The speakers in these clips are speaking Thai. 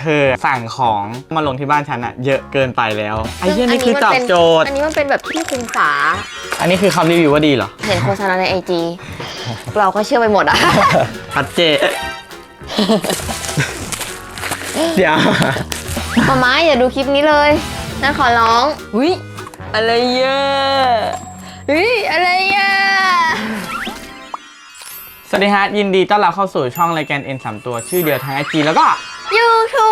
เธอสั่งของมาลงที่บ้านฉันอะเยอะเกินไปแล้วไอ้เหี้ยนี่คือมัตอบเป็นโจทย์ อันนี้มันเป็นแบบที่คุมฝา อันนี้คือคำรีวิวว่าดีเหรอ เห็นโฆษณาในไอจีเราก็เชื่อไปหมดอะชัดเจนเดี๋ยวมาม้าอย่าดูคลิปนี้เลยนั่นขอร้องวิอะไรเยอะวิอะไรเยอะสวัสดีฮะยินดีต้อนรับเข้าสู่ช่องรายการ N 3ตัวชื่อเดียวทางไอจีแล้วก็ ยูทู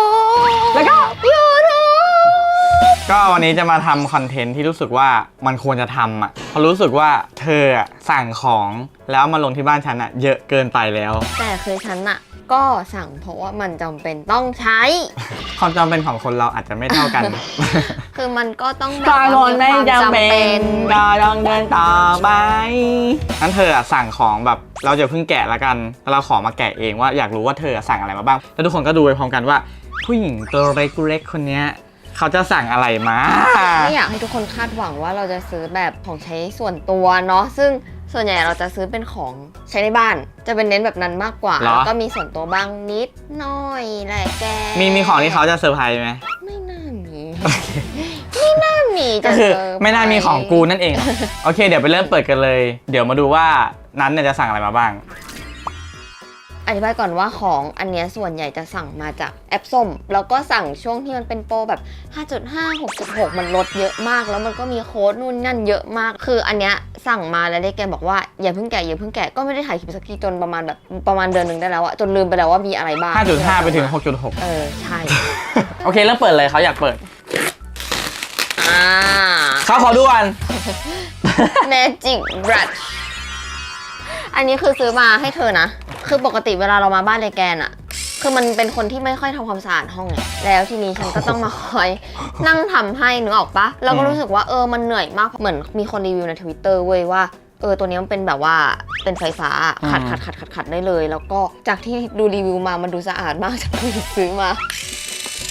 บแล้ว ก็ยูทูบก็วันนี้จะมาทำคอนเทนต์ที่รู้สึกว่ามันควรจะทำอะเพราะรู้สึกว่าเธออะสั่งของแล้วเอามาลงที่บ้านฉันอะเยอะเกินไปแล้ว แต่คือฉันอะก็สั่งเพราะว่ามันจำเป็นต้องใช้ ความจำเป็นของคนเราอาจจะไม่เท่ากัน คือมันก็ต้องแบบบางคนไม่ควาจำเป็นก็ต้องเดินต่อไปงั้นเธออะสั่งของแบบเราจะเพิ่งแกะละกันแล้วเราขอมาแกะเองว่าอยากรู้ว่าเธออะสั่งอะไรมาบ้าง แล้วทุกคนก็ดูไปพร้อมกันว่า ผู้หญิงตัวเล็กๆคนเนี้ย เขาจะสั่งอะไรมา ไม่อยากให้ทุกคนคาดหวังว่าเราจะซื้อแบบของใช้ส่วนตัวเนาะซึ่งส่วนใหญ่เราจะซื้อเป็นของใช้ในบ้าน จะเป็นเน้นแบบนั้นมากกว่าเหรอ แล้วก็มีส่วนตัวบ้างนิดหน่อยแหละแกมีมีของที่เขาจะเซอร์ไพรส์ไหมไม่น่ามี ไม่น่ามีก็จะคือเซร์พรส์ไม่น่ามีของกูนั่นเอง โอเค เดี๋ยวไปเริ่มเปิดกันเลย เดี๋ยวมาดูว่านั้นเนี่ยจะสั่งอะไรมาบ้าง อธิบายก่อนว่าของอันเนี้ยส่วนใหญ่จะสั่งมาจากแอปส้ม แล้วก็สั่งช่วงที่มันเป็นโปรแบบ 5.5 6.6 มันลดเยอะมาก แล้วมันก็มีโค้ดนู่นนั่นเยอะมาก คืออันเนี้ยสั่งมาแล้วได้แกบอกว่าอย่าเพิ่งแกะอย่าเพิ่งแกะก็ไม่ได้ถ่ายคลิปสักทีจนประมาณแบบประมาณเดือนหนึ่งได้แล้วอะจนลืมไปแล้วว่ามีอะไรบ้าง5.5 ไปถึงเออใช่6.6โอเคเริ่มเปิดเลยเขาอยากเปิดอ่าเขาขอดูกัน Magic Brush อันนี้คือซื้อมาให้เธอนะ คือปกติเวลาเรามาบ้านเลแกนอะคือมันเป็นคนที่ไม่ค่อยทำความสะอาดห้องไงแล้วทีนี้ฉันก็ต้องมาคอยนั่งทำให้นึกออกปะเราก็รู้สึกว่าเออมันเหนื่อยมากเหมือนมีคนรีวิวในทวิตเตอร์เว้ยว่าเออตัวนี้มันเป็นแบบว่าเป็นไฟฟ้าขัดอืมขัดขัดขัดขัดได้เลย แล้วก็จากที่ดูรีวิวมามันดูสะอาดมากจากที่ซื้อมา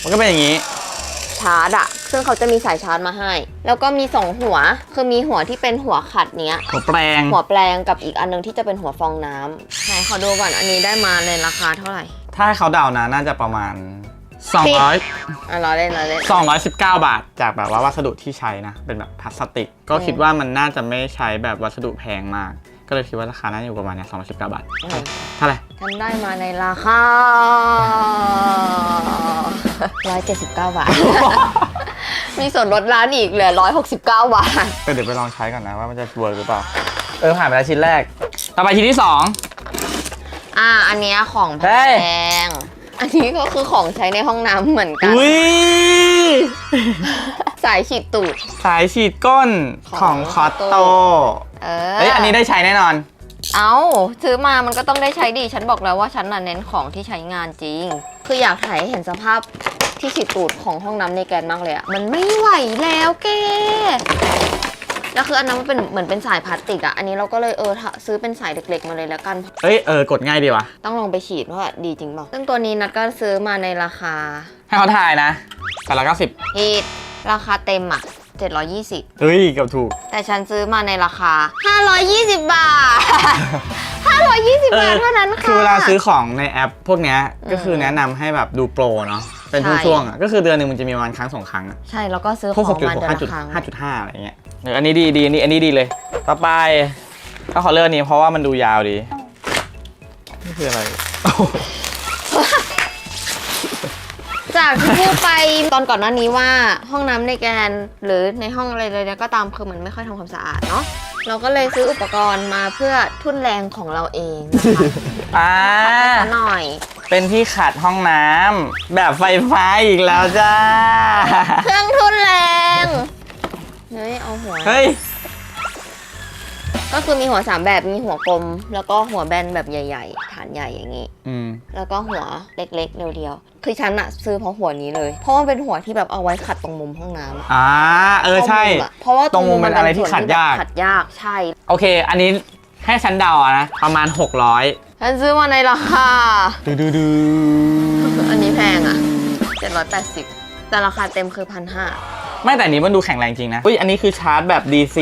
มันก็เป็นอย่างนี้ ชาร์จอะซึ่งเขาจะมีสายชาร์จมาให้ แล้วก็มีสองหัว คือมีหัวที่เป็นหัวขัดเนี้ย หัวแปลง หัวแปลงกับอีกอันนึงที่จะเป็นหัวฟองน้ำไหนขอดูก่อนอันนี้ได้มาในราคาเท่าไหร่ ถ้าให้เขาเดานะน่าจะประมาณ 200 อะรอเล่นรอเล่น219 บาท จากแบบว่าวัสดุที่ใช้นะ เป็นแบบพลาสติก ก็คิดว่ามันน่าจะไม่ใช้แบบวัสดุแพงมาก ก็เลยคิดว่าราคาน่าจะอยู่ประมาณเนี้ย219บาทอืมเท่าไหร่ฉันได้มาในราคา 179 บาท มีส่วนลดร้านอีกเหลือ 169 บาท ก็เดี๋ยวไปลองใช้ก่อนนะว่ามันจะเวิร์กหรือเปล่า เออผ่านไปแล้วชิ้นแรก ต่อไปชิ้นที่2อ่า อันเนี้ยของแพเฮ้ย ง อันนี้ก็คือของใช้ในห้องน้ำเหมือนกัน อุ้ยสายฉีดตูด สายฉีดก้นขขอองงคอตโต เออเอ้ยอันนี้ได้ใช้แน่นอน เอาซื้อมามันก็ต้องได้ใช้ดี ฉันบอกแล้วว่าฉันน่ะเน้นของที่ใช้งานจริง คืออยากถ่ายให้เห็นสภาพที่ฉีดตูดของห้องน้ำในแกนมากเลยอะมันไม่ไหวแล้วแกแล้วคืออันนั้นมันเป็นเหมือนเป็นสายพลาสติกอะอันนี้เราก็เลยเออถ้าซื้อเป็นสายเล็ก ๆ มาเลยแล้วกัน เอ้ยเออกดง่ายดีว่ะต้องลองไปฉีดว่าดีจริงเปล่าซึ่งตัวนี้นัดก็ซื้อมาในราคาให้เขาถ่ายนะแต่ละเก้าสิบที่ราคาเต็มอะ 720 เฮ้ยเกับถูก แต่ฉันซื้อมาในราคา 520 บาท 520 บาทเท่านั้นค่ะ คือเวลาซื้อของในแอปพวกเนี้ยก็คือมแนะนำให้แบบดูโปรเนาะ เป็นใช่ ช่วงๆอะ ก็คือเดือนหนึ่งมันจะมีประมาณครั้งสองครั้งอะใช่ แล้วก็ซื้อพวกขหอกงจุดมาหกเดือนห้าจุดละครั้งห้าจุดห้าอะไรเงี้ยเอออันนี้ดีดีอันนี้อันนี้ดีเลย ต่อไปก็ขอเลือกอันนี้เพราะว่ามันดูยาวดี นี่คืออะไรโอ้โห จากที่พูดไปตอนก่อนหน้านี้ว่าห้องน้ำในแกนหรือในห้องอะไรเลยก็ตามคือมันไม่ค่อยทำความสะอาดเนาะเราก็เลยซื้ออุปกรณ์มาเพื่อทุ่นแรงของเราเองนะคะอ่าซะหน่อย เป็นที่ขัดห้องน้ำแบบไฟฟ้าอีกแล้วจ้า เครื่องทุ่นแรงเฮ้ยเอาหัว เฮ้ย ก็คือมีหัวสามแบบมีหัวกลม แล้วก็หัวแบนแบบใหญ่ ๆ ฐานใหญ่อย่างนี้ อืม แล้วก็หัวเล็กๆ เรียวๆ คือฉันอะซื้อเพราะหัวนี้เลย เพราะว่ามันเป็นหัวที่แบบเอาไว้ขัดตรงมุมห้องน้ำอะอ่า เออใช่ตรงมุมอะเพราะว่าตรงมุมเป็นอะไรที่ขัดยาก ขัดยากใช่ โอเค อันนี้ให้ฉันเดาอะนะ ประมาณ 600ฉันซื้อมาในราคา ดูดูดูอันนี้แพงอะ780 แต่ราคาเต็มคือพันห้าไม่แต่อันนี้มันดูแข็งแรงจริงนะอุ้ยอันนี้คือชาร์จแบบ DC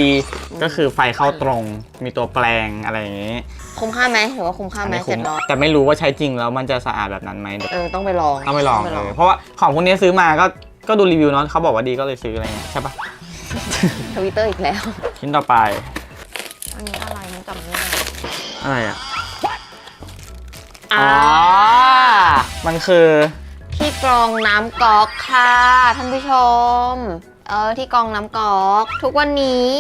ก็คือไฟเข้าตรง มีตัวแปลงอะไรอย่างงี้คุ้มค่าไหมหรือว่าคุ้มค่าไหมไม่เจ็คุ้ดมร้อยแต่ไม่รู้ว่าใช้จริงแล้วมันจะสะอาดแบบนั้นไหมเดี๋ยวเออต้องไปลองต้องไปลองเลยเพราะว่าของพวกนี้ซื้อมาก็ก็ดูรีวิวเนาะเขาบอกว่าดีก็เลยซื้ออะไรเงี้ยใช่ปะทวิตเตอร์อีกแล้ว ชิ้นต่อไป อันนี้อะไรมันจำไม่ได้อะไรอะอ่ามันคือที่กรองน้ำก๊อกค่ะท่านผู้ชม เออที่กรองน้ำก๊อก ทุกวันนี้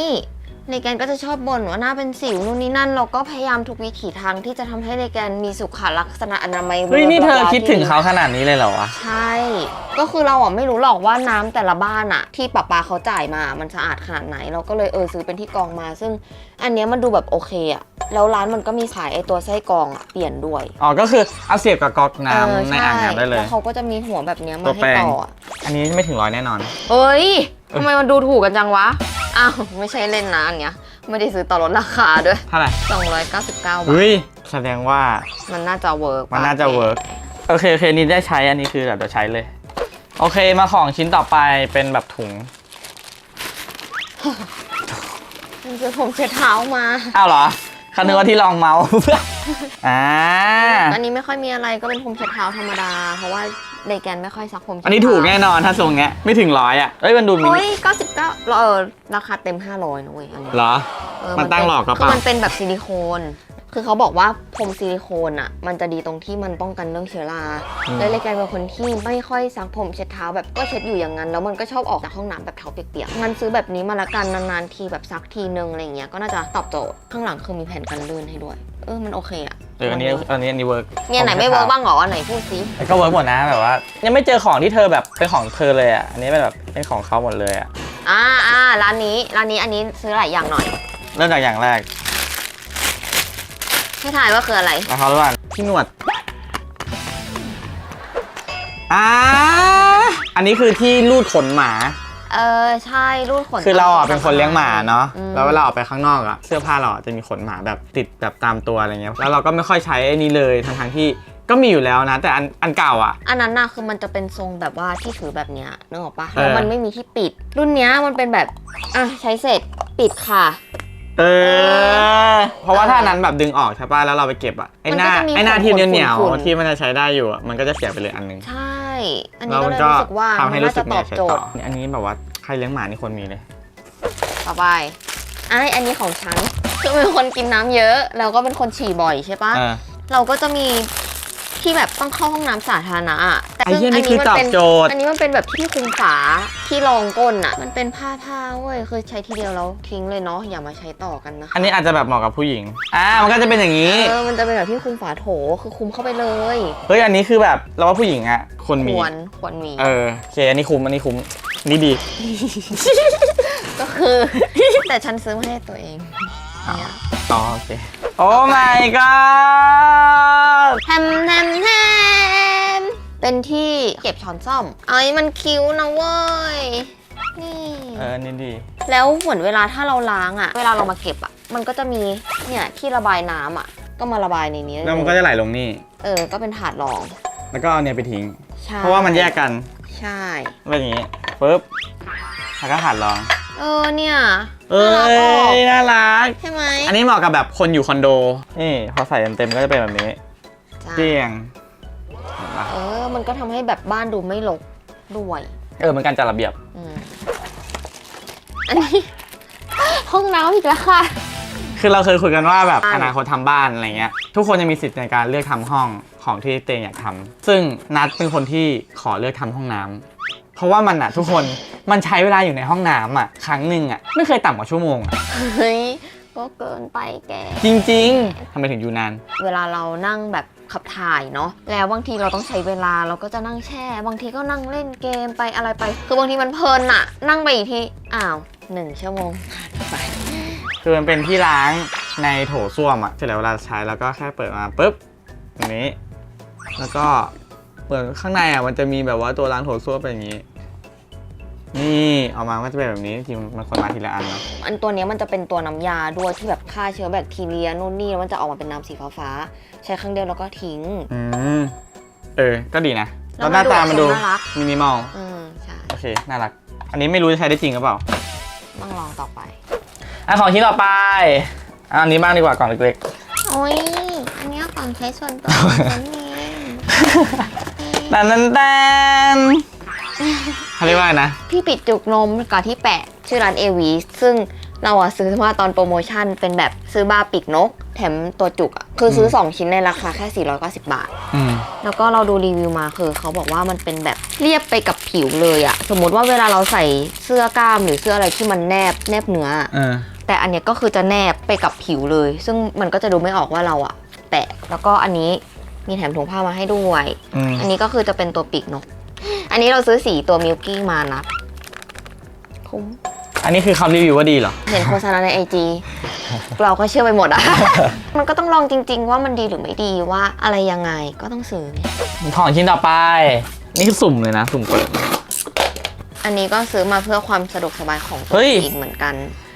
ในแกนก็จะชอบบ่นว่าหน้าเป็นสิวนู่นนี่นั่น เราก็พยายามทุกวิถีทางที่จะทำให้ในแกนมีสุขลักษณะอนามัยเฮ้ยนี่เธอวลคิดถึงเขาขนาดนี้เลยเหรอวะ ใช่ ก็คือเราอะไม่รู้หรอกว่าน้ำแต่ละบ้านอะ ที่ปะปาเขาจ่ายมามันสะอาดขนาดไหน เราก็เลยเออซื้อเป็นที่กรองมา ซึ่งอันเนี้ยมันดูแบบโอเคอะแล้วร้านมันก็มีขายไอตัวไส้กรองอะเปลี่ยนด้วยอ๋อ ก็คือเอาเสียบกับก๊อกเออน้ำในอ่างน้ำได้เลย แล้วเขาก็จะมีหัวแบบเนี้ยตัมาวแปให้รง ต่ออะอันนี้ไม่ถึงร้อยแน่นอน เฮ้ยทำไมมันดูถูกกันจังวะ อ้าว ไม่ใช่เล่นนะอันเนี้ย ไม่ได้ซื้อต่อลดราคาด้วย เท่าไหร่299 บาท เฮ้ยแสดงว่ามันน่าจะเวิร์กมันน่าจะเวิร์กโอเคโอเคนี่ได้ใช้อันนี้คือแบบเดี๋ยวใช้เลย โอเคมาของชิ้นต่อไปเป็นแบบถุงมันคือผมเช็ดเท้ามาอ้าวเหรอ คันนึกว่าที่รองเมาส์ อ่า อันนี้ไม่ค่อยมีอะไรก็เป็นผมเช็ดเท้าธรรมดา เพราะว่าในแกนไม่ค่อยซักผมเช็ดอันนี้ถูกแน่นอนถ้าทรงเนี้ยไม่ถึงร้อยอะเอ้ยมันดูมิเฮ้นิย99เออราคาเต็ม500นะเว้ยอันนี้เหรอ เออมันตั้งหลอกกระคืเป๋าอมันเป็นแบบซิลิโคน คือเขาบอกว่าพรมซิลิโคนอะมันจะดีตรงที่มันป้องกันเรื่องเชื้อราอืมแล้วเลยกลายเป็นคนที่ไม่ค่อยซักผมเช็ดเท้าแบบก็เช็ดอยู่อย่างนั้น แล้วมันก็ชอบออกจากห้องน้ำแบบเท้าเปียกๆงั้นซื้อแบบนี้มาละกันนานๆทีแบบซักทีนึงอะไรเงี้ยก็น่าจะตอบโจทย์ข้างหลังคือมีแผ่นกันลื่นให้ด้วย เออมันโอเคอะเอออันนี้อันนี้อันนี้เวิร์กเนี่ยไหนไม่เวิร์กบ้างเหรออันไหนพูดซิก็เวิร์กหมดนะแบบว่า ยังไม่เจอของที่เธอแบบเป็นของเธอเลยอะอันนี้เป็นแบบเป็นของเขาหมดเลยอะอ่าอ่าร้านนี้ร้านนี้อันนี้ซื้อหลายอย่างหน่อย เริ่มจากอย่างแรก ให้ทายว่าคืออะไรแล้วเขาเรียกว่าที่หนวดอ่าอันนี้คือที่รูดขนหมา เออใช่รูดขน คือเราอะเป็นคนเลี้ยงหมาเนาะ อืม แล้วเวลาออกไปข้างนอกอะ เสื้อผ้าเราอะจะมีขนหมาแบบติดแบบตามตัวอะไรเงี้ย แล้วเราก็ไม่ค่อยใช้ไอ้นี้เลยทั้งทงๆที่ก็มีอยู่แล้วนะ แต่อันอันเก่าอะ อันนั้นน่ะคือมันจะเป็นทรงแบบว่าที่ถือแบบเนี้ยนึกออกปะเออ แล้วมันไม่มีที่ปิด รุ่นเนี้ยมันเป็นแบบอะใช้เสร็จปิดค่ะ เออ เพราะว่าถ้าอันนั้นแบบดึงออกใช่ป่ะแล้วเราไปเก็บอะไอ้หน้ามันก็จะมีไอ้หน้าที่ขนๆเหนียวฝุ่นๆ ๆที่มันจะใช้ได้อยู่อะมันก็จะเสียไปเลยอันหนึง ใช่ อันแล้นี้วก็มันเลยก็รู้สึกว่าทำให้มันรู้น่าสึจะกตเนี่อยบใช้โจต่ทอย์อันนี้แบบว่าใครเลี้ยงหมานี่ควรมีเลย ต่อไปไอะอันนี้ของฉันคือเป็นคนกินน้ำเยอะ แล้วก็เป็นคนฉี่บ่อยใช่ปะเออเราก็จะมี ที่แบบต้องเข้าห้องน้ำสาธารณะอะแต่ไอ้เหี้ยนี่คือตอบเป็นโจทย์ อันนี้มันเป็นแบบที่คลุมฝาที่รองก้นอะมันเป็นผ้าผ้าเว้ยคือใช้ทีเดียวแล้วทิ้งเลยเนาะอย่ามาใช้ต่อกันนะคะอันนี้อาจจะแบบเหมาะกับผู้หญิง อ่า มันก็จะเป็นอย่างนี้ เออมันจะเป็นแบบที่คุมฝาโถคือคุมเข้าไปเลยเฮ้ย อันนี้คือแบบเราว่าผู้หญิงอะควรคมี วรควรมี เออ โอเค อันนี้คุ้ม อันนี้คุ้ม นี่ดี ก็คือ แต่ฉันซื้อมาให้ตัวเองเนี่ย อ๋อโอเค โอ้ my god แฮมแฮมแฮมเป็นที่เก็บช้อนซ่อมไอ้ยมันคิ้วนะเว้ย นี่ เออ นี่ดี แล้วเหมือนเวลาถ้าเราล้างอะเวลาเรามาเก็บอะมันก็จะมีเนี่ยที่ระบายน้ำอะก็มาระบายในนี้แล้วมันก็จะไหลลงนี่ เออ ก็เป็นถาดรอง แล้วก็เอาเนี่ยไปทิ้ง ใช่เพราะว่ามันแยกกัน ใช่ เป็นอย่างนี้ปึ๊บแล้วก็หัดลอง เออเนี่ยเอ้น่ารักออกยน่ารัก ใช่ไหมอันนี้เหมาะกับแบบคนอยู่คอนโด นี่พอใส่เต็มๆก็จะเป็นแบบนี้จ้ะเตียงเห็นปะเออ มันก็ทำให้แบบบ้านดูไม่รกด้วยเออมันการจัดระเบียบ อืมอันนี้ ห้องน้ำอีกแล้วค่ะ คือเราเคยคุยกันว่าแบบบ้านอนาคตทำบ้านอะไรเงี้ย ทุกคนจะมีสิทธิ์ในการเลือกทำห้องของที่ตัวเองอยากทำซึ่งนัดเป็นคนที่ขอเลือกทำห้องน้ำเพราะว่ามันอะทุกคน มันใช้เวลาอยู่ในห้องน้ำอะครั้งหนึ่งอะไม่เคยต่ำกว่าชั่วโมงอะเฮ้ยก็เกินไปแก จริงๆทำไมถึงอยู่นาน เวลาเรานั่งแบบขับถ่ายเนาะแล้วบางทีเราต้องใช้เวลาเราก็จะนั่งแช่ บางทีก็นั่งเล่นเกมไปอะไรไป คือบางทีมันเพลินอะนั่งไปอีกทีอ้าวหนึ่งชั่วโมงผ่านไป คือมันเป็นที่ล้างในโถส้วมอะเสร็จแล้วเวลาใช้แล้วก็แค่เปิดมาปุ๊บตรงนี้ แล้วก็เปิดข้างในอะมันจะมีแบบว่าตัวล้างโถส้วมเป็นอย่างนี้ นี่ออกมาก็จะเป็นแบบนี้จริงๆมันควรมาทีละอันเนาะอันตัวเนี้ยมันจะเป็นตัวน้ำยาด้วยที่แบบฆ่าเชื้อแบคทีเรียนู่นนี่แล้วมันจะออกมาเป็นน้ำสีฟ้าๆใช้ครั้งเดียวแล้วก็ทิ้ง อืมเออ ก็ดีนะแล้แล้ววหน้าตามันดูน่ารัก มินิมอลอืมใช่โอเค น่ารัก อันนี้ไม่รู้จะใช้ได้จริงหรือเปล่า ต้องลองต่อไปอะของชิ้นต่อไปอะอันนี้บ้างดีกว่าก่อนเล็กโอ้โอ้ยอันเนี้ยของใช้ส่วนตัวของฉันเองดันดันดัน เขาเรียกว่าอะไรนะ พี่ปิดจุกนมกับที่แปะชื่อร้านเอวีซึ่งเราอะซื้อมาตอนโปรโมชั่นเป็นแบบซื้อบาร์ปีกนก แถมตัวจุกอะคือซื้อ 2 ชิ้นในราคาแค่ 490 บาท อืม แล้วก็เราดูรีวิวมาคือเขาบอกว่ามันเป็นแบบเรียบไปกับผิวเลยอะสมมติว่าเวลาเราใส่เสื้อกล้ามหรือเสื้ออะไรที่มันแนบแนบเนื้ออะเออ แต่อันเนี้ยก็คือจะแนบไปกับผิวเลย ซึ่งมันก็จะดูไม่ออกว่าเราอะแปะแล้วก็อันนี้มีแถมถุงผ้ามาให้ด้วย อืม อันนี้ก็คือจะเป็นตัวปีกนก อันนี้เราซื้อสีตัวมิลกี้มานะคุ้มอันนี้คือคำรีวิวว่าดีเหรอ เห็นโฆษณาในไอจีเราก็เชื่อไปหมดอะ มันก็ต้องลองจริง ๆ ว่ามันดีหรือไม่ดีว่าอะไรยังไงก็ต้องซื้อ ของชิ้นต่อไป นี่คือสุ่มเลยนะ สุ่มเปิด อันนี้ก็ซื้อมาเพื่อความสะดวกสบายของตัวเฮ้ย เองเหมือนกัน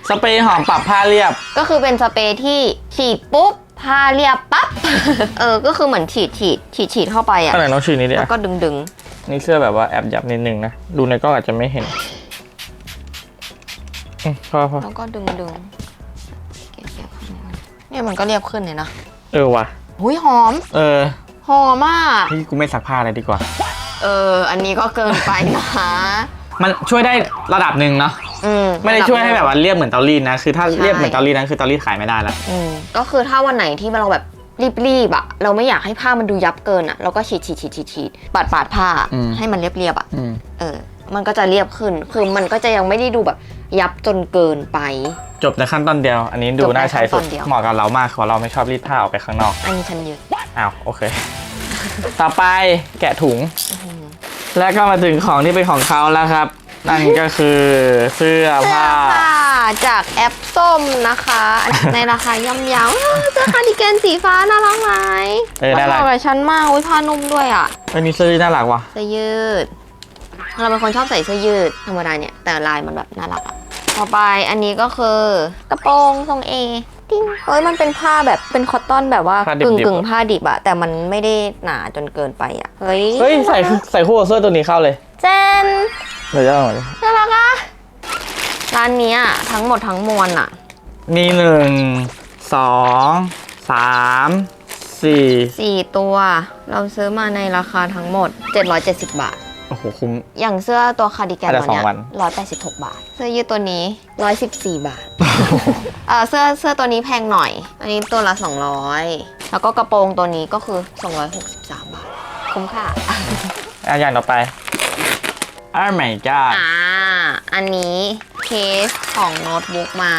สเปรย์หอมปรับผ้าเรียบ ก็คือเป็นสเปรย์ที่ฉีดปุ๊บผ้าเรียบปั๊บ เออ ก็คือเหมือนฉีดฉีดฉีดฉีดเข้าไปอะอะไรน้องชื่อนี้ดิแล้วอะก็ดึงดึง นี่เสื้อแบบว่าแอบยับนิดนึงนะ ดูในกล้องอาจจะไม่เห็นอืมพอพอๆแล้วก็ดึงดึงเก็บเก็บข้างในเนี่ยมันก็เรียบขึ้นเลยนะเออว่ะ หุยหอม เออหอมมาก พี่กูไม่ซักผ้าเลยดีกว่า เออ อันนี้ก็เกินไปนะมันช่วยได้ระดับหนึ่งเนาะอืมไม่ได้ช่วยให้แบบว่าเรียบเหมือนเตารีดนะ คือถ้าใช่เรียบเหมือนเตารีดนั้นคือเตารีดขายไม่ได้แล้วอืมก็คือถ้าวันไหนที่เราแบบ รีบๆอะเราไม่อยากให้ผ้ามันดูยับเกินอะเราก็ฉีดฉีดฉีดฉีดฉีดปาดปาดผ้าอืม ให้มันเรียบๆอะอืม เออ มันก็จะเรียบขึ้นคือมันก็จะยังไม่ได้ดูแบบยับจนเกินไป จบในขั้นตอนเดียว อันนี้ดูจบในน่าใช้สุดขั้นตอนเดียว เหมาะกับเรามากเพราะเราไม่ชอบรีดผ้าออกไปข้างนอก อันนี้ฉันยึดอ้าว โอเค ต่อไปแกะถุง แล้วก็มาถึงของที่เป็นของเขาแล้วครับ นั่นก็คือเสื้อเสื้อผ้าผ้า จากแอปส้มนะคะ ในราคาย่อมเยาวเสื้อคาร์ดิแกนสีฟ้าน่ารักไหมเออน่ารักเหมะกับฉันมากอุ้ยผ้านุ่มด้วยอะเอ้ยนี่เสื้อน่ารักว่ะเสื้อยืด เราเป็นคนชอบใส่เสื้อยืดธรรมดาเนี่ยแต่ลายมันแบบน่ารักอะต่อไปอันนี้ก็คือกระโปรงทรงเอติ้งเฮ้ยมันเป็นผ้าแบบเป็นคอตตอนแบบว่าผ้าดิบกึ่งๆกึ่งผ้าดิบอะแต่มันไม่ได้หนาจนเกินไปอะเฮ้ยเฮ้ยใส่ใส่คู่กับเสื้อตัวนี้เข้าเลยเจนเดี๋ยวจะเอาหน่อยดิน่ารักอะ ร้านเนี้ยทั้งหมดทั้งมวลอะมีหนึ่งสองสามสี่สี่ตัวเราซื้อมาในราคาทั้งหมด 770 บาท โอ้โหคุ้ม อย่างเสื้อตัวคาร์ดิแกนอาจจะตัวเนี้ยสองวัน186บาท เสื้อยืดตัวนี้114บาทเออเสื้อเสื้อตัวนี้แพงหน่อย อันนี้ตัวละ200แล้วก็กระโปรงตัวนี้ก็คือ263บาท คุ้มค่าอะอย่างต่อไปอ้าวไม่จ้าอ่าอันนี้ เคสของโน้ตบุ๊กมา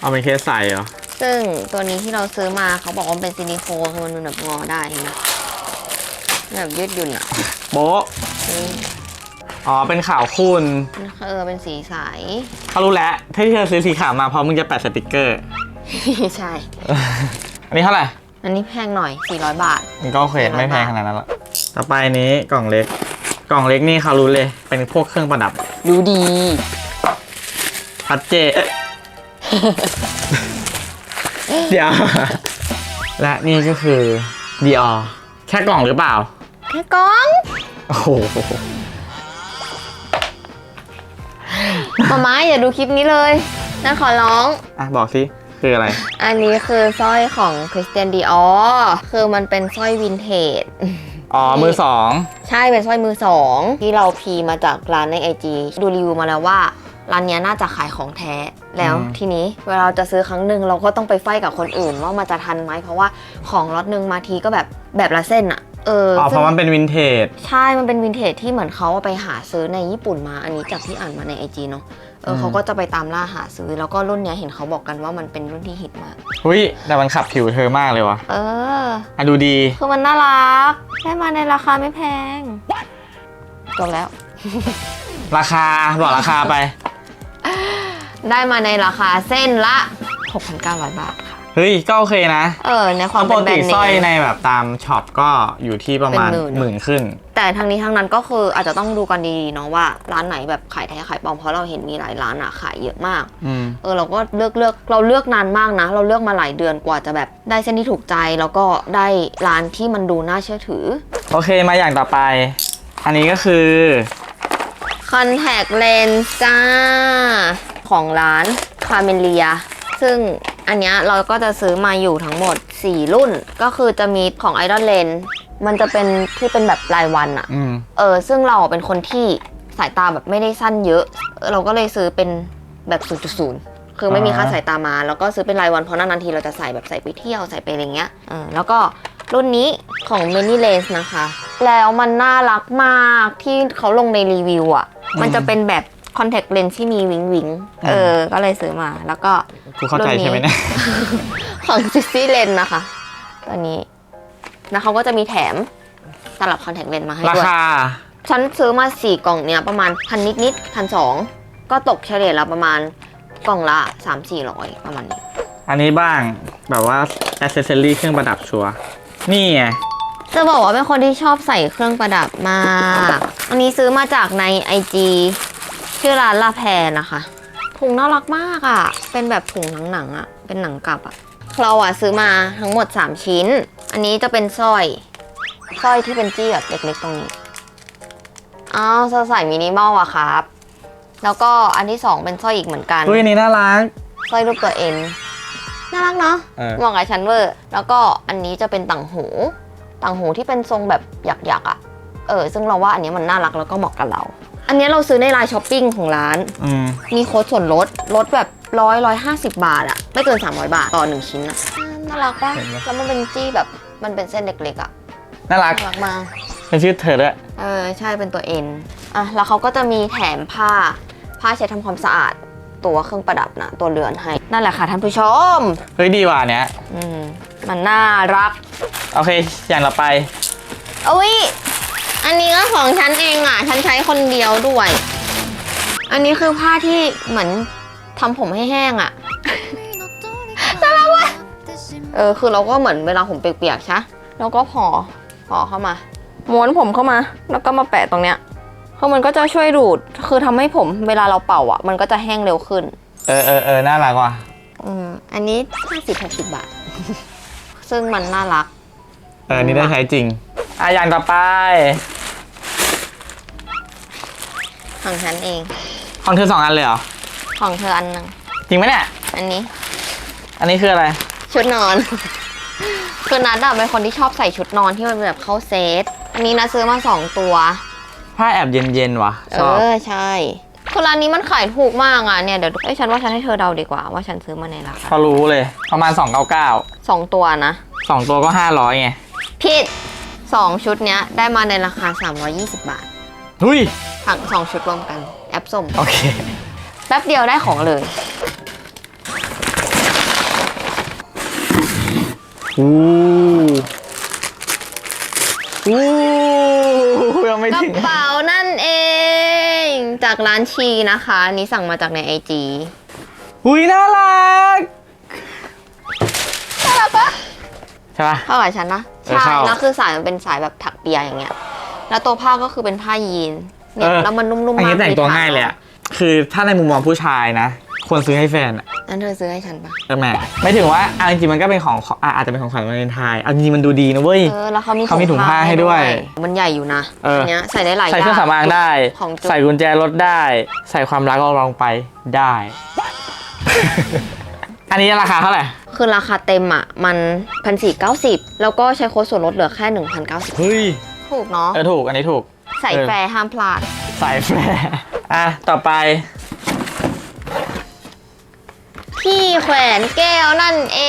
เอาเป็นเคสใส่เหรอ ซึ่งตัวนี้ที่เราซื้อมาเขาบอกว่ามันเป็นซิลิโคนคือมันแบบงอได้เห็นไหมแบบยืดหยุ่นอะโบ๊ะอืมอ๋อ เป็นขาวคุณเออเป็นสีใส เขารู้แล้วที่เธอซื้อสีขาวมาเพราะมึงจะแปะสติกเกอร์ ใช่ อันนี้เท่าไหร่อันนี้แพงหน่อย 400 บาท มันก็โอเคไม่แพงขนาดนั้นหรอกต่อไปนี้กล่องเล็ก กล่องเล็กนี่เขารู้เลย เป็นพวกเครื่องประดับ ดูดี พัดเจเอ๊ะเดี๋ยว และนี่ก็คือดีออแค่กล่องหรือเปล่า แค่กล้องโอ้โหมาม้าอย่าดูคลิปนี้เลยนะขอร้อง อะ บอกสิ คืออะไร อันนี้คือสร้อยของคริสเตียนดีออคือมันเป็นสร้อยวินเทจ อ๋อ มือสอง ใช่เป็นสร้อยมือสอง ที่เราพีมาจากร้านในไอจีดูรีวิวมาแล้วว่า ร้านเนี้ยน่าจะขายของแท้แล้วทีนี้เวลาเราจะซื้อครั้งหนึ่งเราก็ต้องไปไฟกับคนอื่นว่ามันจะทันไหมเพราะว่าของล็อตหนึ่งมาทีก็แบบแบบละเส้นอะเอออ๋อเพซึ่งราะมันเป็นวินเทจ ใช่มันเป็นวินเทจที่เหมือนเขาเอาไปหาซื้อในญี่ปุ่นมาอันนี้จากที่อ่านมาในไอจีเนาะเอออืมเขาก็จะไปตามล่าหาซื้อ แล้วก็รุ่นเนี้ยเห็นเขาบอกกันว่ามันเป็นรุ่นที่ฮิตมากหุ้ยแต่มันขับผิวเธอมากเลยวะเออ อะดูดี คือมันน่ารักได้มาในราคาไม่แพงจบแล้ว ราคาบอกราคาไป ได้มาในราคาเส้นละ 6,900 บาทค่ะ เฮ้ยก็โอเคนะเออในความปเป็กนแบรตินด์เนสร้อยในมแบบตามช็อปก็อยู่ที่ประมาณเป็นหมื่น หมื่นขึ้น แต่ทั้งนี้ทั้งนั้นก็คืออาจจะต้องดูกันดีๆเนาะว่าร้านไหนแบบขายแท้ขายปลอมเพราะเราเห็นมีหลายร้านอะขายเยอะมาก อืม เออเราก็เลือกเลือกเราเลือกนานมากนะ เราเลือกมาหลายเดือนกว่าจะแบบได้เส้นที่ถูกใจแล้วก็ได้ร้านที่มันดูน่าเชื่อถือ โอเคมาอย่างต่อไป อันนี้ก็คือ Contact Lens จ้า ของร้านคาเมเลีย ซึ่งอันเนี้ยเราก็จะซื้อมาอยู่ทั้งหมด 4 รุ่น ก็คือจะมีของ Idol Lens มันจะเป็นที่เป็นแบบรายวันอะอืม เออ ซึ่งเราเป็นคนที่สายตาแบบไม่ได้สั้นเยอะเออเราก็เลยซื้อเป็นแบบ 0.0 คือไม่มีค่าอ่า สายตามา แล้วก็ซื้อเป็นรายวันเพราะนานๆทีเราจะใส่แบบใส่ไปเที่ยวใส่ไปอะไรเงี้ยเออแล้วก็รุ่นนี้ของ Many Lens นะคะ แล้วมันน่ารักมากที่เขาลงในรีวิวอะ มันจะเป็นแบบ contact lens ที่มีวิงวิงเออ ก็เลยซื้อมา แล้วก็กูเข้าใจใช่ไหมเนี่ยของซิซี่เลนนะคะ ตัวนี้ แล้วเขาก็จะมีแถมสำหรับคอนแทคเลนส์มาให้ราด้วยคา ฉันซื้อมาสี่กล่องเนี้ยประมาณพันนิดนิดพันสองก็ตกเฉลี่ยแล้วประมาณกล่องละสามสี่ร้อยประมาณนี้ อันนี้บ้างแบบว่าอ c เซ s ซอรี่เครื่องประดับชัวร์นี่ไง จะบอกว่าเป็นคนที่ชอบใส่เครื่องประดับมาก อันนี้ซื้อมาจากใน IG ชื่อร้านลาแพรนะคะถุงน่ารักมากอะ่ะ เป็นแบบถุงหนังๆอะ่ะ เป็นหนังกลับอะ่ะ เราอะซื้อมาทั้งหมด 3 ชิ้น อันนี้จะเป็นสร้อย สร้อยที่เป็นจี้แบบเล็กๆตรงนี้ อ้าวจะใส่มินิมอลอะครับ แล้วก็อันที่สองเป็นสร้อยอีกเหมือนกัน อุ้ยอันนี้น่ารัก สร้อยรูปตัวเอ็น น่ารักเนาะเออ เหมาะกับฉันเวอร์ แล้วก็อันนี้จะเป็นต่างหู ต่างหูที่เป็นทรงแบบหยักๆอะ่ะ เออ ซึ่งเราว่าอันนี้มันน่ารักแล้วก็เหมาะกับเรา อันนี้เราซื้อในไลน์ช้อปปิ้งของร้าน อืมมีโค้ดส่วนลด ลดแบบร้อยร้อยห้าสิบบาทอะไม่เกิน 300 บาทต่อหนึ่งชิ้นอะอ่าน่ารักปะเห็นปะแล้วมันเป็นจี้แบบมันเป็นเส้นเล็กๆอะน่ารัก น่ารักมาก เป็นชื่อเธอด้วยเออใช่เป็นตัวเอ็นอะแล้วเขาก็จะมีแถมผ้าผ้าใช้ทำความสะอาดตัวเครื่องประดับนะตัวเรือนให้ นั่นแหละค่ะท่านผู้ชม เฮ้ยดีว่ะอันเนี้ยอืม มันน่ารัก โอเค อย่างเราไป อุ้ยอันนี้ก็ของฉันเองอะ ฉันใช้คนเดียวด้วย อันนี้คือผ้าที่เหมือนทำผมให้แห้งอะเออ คือเราก็เหมือนเวลาผมเปียกๆใช่แล้วก็ห่อห่อเข้ามา ม้วนผมเข้ามา แล้วก็มาแปะตรงเนี้ยคือมันก็จะช่วยดูด คือทำให้ผมเวลาเราเป่าอะ มันก็จะแห้งเร็วขึ้น เออเออเออน่ารักว่ะ อืม อันนี้ห้าสิบหกสิบบาท ซึ่งมันน่ารัก เอออันนี้ได้ใช้จริง อะอย่างต่อไป ของฉันเอง ของเธอสองอันเลยเหรอ ของเธออันหนึงจริงไหมเนี่ย อันนี้อันนี้คืออะไร ชุดนอน คือนัดอะเป็นคนที่ชอบใส่ชุดนอนที่มันแบบเข้าเซตอันนี้นะซื้อมาสองตัว ผ้าแอบเย็นๆว่ะ เอชอบ อใช่ คือร้านนี้มันขายถูกมากอะเนี่ยเดี๋ยวเอ้ยฉันว่าฉันให้เธอเดาดีกว่าว่าฉันซื้อมาในราคาเขารู้เลย ประมาณ 299สองตัวนะสองตัวก็ 500ไงผิดสองชุดเนี้ยได้มาในราคา 320 บาทหุ้ยทั้งสองชุดรวมกันแอปส้มโอเคแป๊บเดียวได้ของเลยอู้อู้ยังไม่กระถึงเป๋านั่นเอง จากร้านชีนะคะอันนี้สั่งมาจากในไอจีอุ้ยน่ารักน่ารักปะใช่ปะ เข้ากับฉันนะเออใช่เข้าแล้วคือสายมันเป็นสายแบบถักเปียอย่างเงี้ย แล้วตัวผ้าก็คือเป็นผ้ายีนเนี่ยเออ แล้วมันนุ่มๆอันมากนี้แต่งตัวมีฐนง่ายเลยอะคือถ้าในมุมมองผู้ชายนะ ควรซื้อให้แฟนอะนั่นเธอซื้อให้ฉันปะเออแม่ไม่ถึงว่าเอาจริงๆมันก็เป็นของอะอาจจะเป็นของขวัญวาเลนไทน์เอาจริงๆมันดูดีนะเว้ย เออแล้วเขามีเขามีถุงผ้าให้ด้วยมันใหญ่อยู่นะเอออั นเนี้ยใส่ได้หลายใส่เครื่องสำอางได้ ของจุ๊บ ใส่กุญแจรถได้ ใส่ความรักเอาลงไปได้ อันนี้ราคาเท่าไหร่คือราคาเต็มอะ มันพันสี่เก้าสิบแล้วก็ใช้โค้ดส่วนลดเหลือแค่หนึ่งพันเก้าสิบเฮ้ยถูกเนาะเออถูกอันนี้ถูก ใส่เออแฟร์ห้ามพลาด สายแฟร์อะ ต่อไป ที่แขวนแก้วนั่นเอ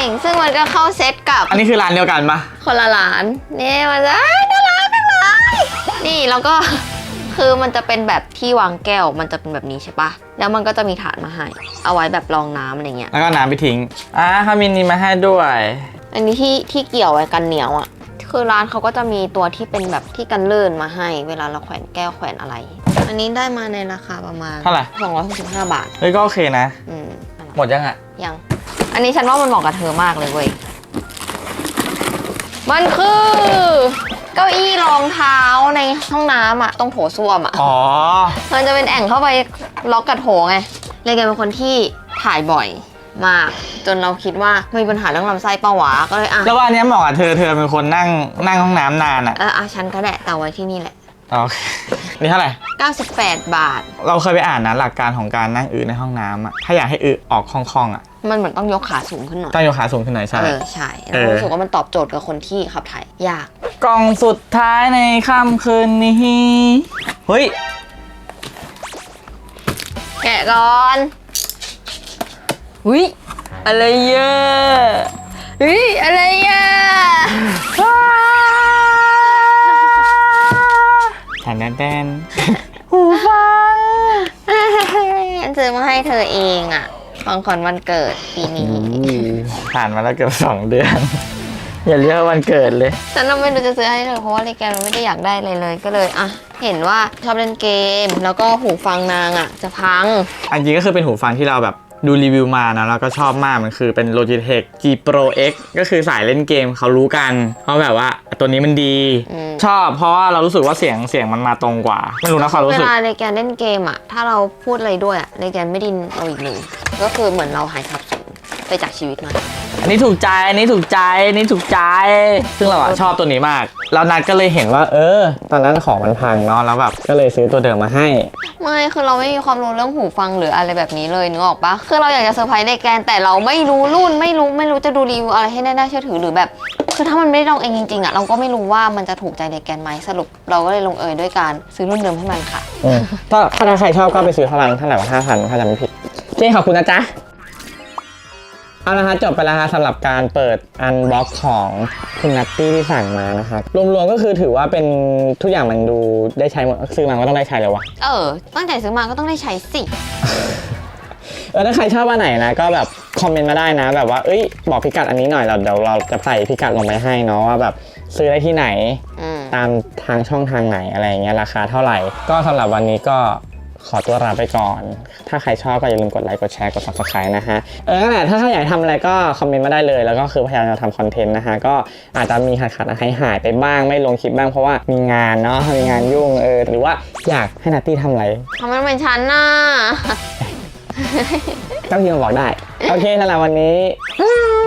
ง ซึ่งมันก็เข้าเซตกับอันนี้คือร้านเดียวกันปะคนละร้านนี่มันจะอ้ายน่ารักจังเลยนี่แล้วก็ คือมันจะเป็นแบบที่วางแก้วมันจะเป็นแบบนี้ใช่ปะแล้วมันก็จะมีถาดมาให้ เอาไว้แบบรองน้ำอะไรเงี้ยแล้วก็น้ำไปทิ้งอะเขามีนี่มาให้ด้วย อันนี้ที่ที่เกี่ยวไว้กันเหนียวอะ่ะ คือร้านเขาก็จะมีตัวที่เป็นแบบที่กันลื่นมาให้ เวลาเราแขวนแก้วแขวนอะไร อันนี้ได้มาในราคาประมาณเท่าไหร่ 265 บาท เฮ้ยก็โอเคนะ อืมนั่นแหละหมดยังอะ ยัง อันนี้ฉันว่ามันเหมาะกับเธอมากเลยเว้ย มันคือ เก้าอี้รองเท้าในห้องน้ำอะตรงโถส้วมอะอ๋อ มันจะเป็นแอ่งเข้าไปล็อกกับโถไง เลยแกเป็นคนที่ถ่ายบ่อย มาก จนเราคิดว่ามีปัญหาเรื่องลำไส้เป้าวะก็เลยอะแล้วว่าอันเนี้ยเหมาะกับเธอเธอเป็นคนนั่งนั่งห้องน้ำนานอะเอออะฉันก็แหละแต่ไว้ที่นี่แหละ โอเคนี่เท่าไหร่ 98 บาท เราเคยไปอ่านนะหลักการของการนั่งอึในห้องน้ำอะถ้าอยากให้อึออกคล่องๆอะมันเหมือนต้องยกขาสูงขึ้นหน่อย ต้องยกขาสูงขึ้นหน่อยใช่ เออ ใช่เอแล้วอรู้สึกว่ามันตอบโจทย์กับคนที่ขับถ่ายยาก กล่องสุดท้ายในค่ำคืนนี้ เฮ้ย แกะก่อน อุ้ยอะไรเยอะอุ้ยอะไรเยอะแทนแดนหูฟังฉันซื้อมาให้เธอเองอะของขวัญวันเกิดปีนี้ผ่านมาแล้วเกือบสองเดือน อย่าเรียกว่าวันเกิดเลยฉันเราไม่รู้จะซื้อให้เธอเพราะว่าเลแกนมันไม่ได้อยากได้เลยเลยก็เลยอะเห็นว่าชอบเล่นเกม แล้วก็หูฟังนางอะ จะพัง อันจริงก็คือเป็นหูฟังที่เราแบบ ดูรีวิวมานะแล้วก็ชอบมากมันคือเป็น Logitech G Pro X ก็คือสายเล่นเกมเขารู้กันเพราะแบบว่าตัวนี้มันดีอืมชอบเพราะว่าเรารู้สึกว่าเสียงเสียงมันมาตรงกว่า ไม่รู้นะความรู้เวสึกลาเลแกนเล่นเกมอะถ้าเราพูดอะไรด้วยอะเลแกนไม่ไดินเราอีกเลยก็คือเหมือนเราหายสับสนไปจากชีวิตมาอันนี้ถูกใจอันนี้ถูกใจอันนี้ถูกใจ ซึ่งเราอะชอบตัวนี้มาก แล้วนัดก็เลยเห็นว่า เออ ตอนนั้นของมันพังเนาะแล้วแบบก็เลยซื้อตัวเดิมมาให้ ไม่คือเราไม่มีความรู้เรื่องหูฟังหรืออะไรแบบนี้เลยนึกออกปะคือเราอยากจะเซอร์ไพรส์เลแกนแต่เราไม่รู้รุ่นไม่รู้ไม่รู้จะดูรีวิวอะไรให้น่าเชื่อถือหรือแบบ คือถ้ามันไม่ได้ลองเองจริงๆอะเราก็ไม่รู้ว่ามันจะถูกใจเลแกนไหมสรุป เราก็เลยลงเอยด้วยการซื้อรุ่นเดิมให้มันค่ะ อืมถ้าถ้าใครชอบก็ไปซื้อเท่าไหร่เท่าไหร่ว่าห้าพันถ้าจำไม่ผิดโอเคขอบคุณนะจ๊ะ เอาละฮะจบไปแล้วฮะสำหรับการเปิดอันบ็อกของคุณนัตตี้ที่สั่งมานะครับรวมๆก็คือถือว่าเป็นทุกอย่างมันดูได้ใช้หมดซื้อมาก็ต้องได้ใช้เลยวะเออ ตั้งใจซื้อมาก็ต้องได้ใช้สิ เออถ้าใครชอบอันไหนนะก็แบบคอมเมนต์มาได้นะ แบบว่าเอ้ยบอกพิกัดอันนี้หน่อยเราเดี๋ยวเราจะใส่พิกัดลงไปให้เนาะว่าแบบซื้อได้ที่ไหน อืม ตามทางช่องทางไหนอะไรอย่างเงี้ยราคาเท่าไหร่ ก็สำหรับวันนี้ก็ ขอตัวลาไปก่อน ถ้าใครชอบก็อย่าลืมกดไลค์ กดแชร์ กด subscribe นะฮะ เออนั่นแหละถ้าใครอยากทำอะไรก็คอมเมนต์มาได้เลย แล้วก็คือพยายามจะทำคอนเทนต์นะฮะ ก็อาจจะมีขาดขาดหายหายๆไปบ้าง ไม่ลงคลิปบ้างเพราะว่ามีงานเนาะ มีงานยุ่งเออ หรือว่าอยากให้นัตตี้ทำอะไรทำไมมันเป็นฉันน่ะก็พิมพ์มาบอกได้ โอเคสำหรับวันนี้บ๊ายบาย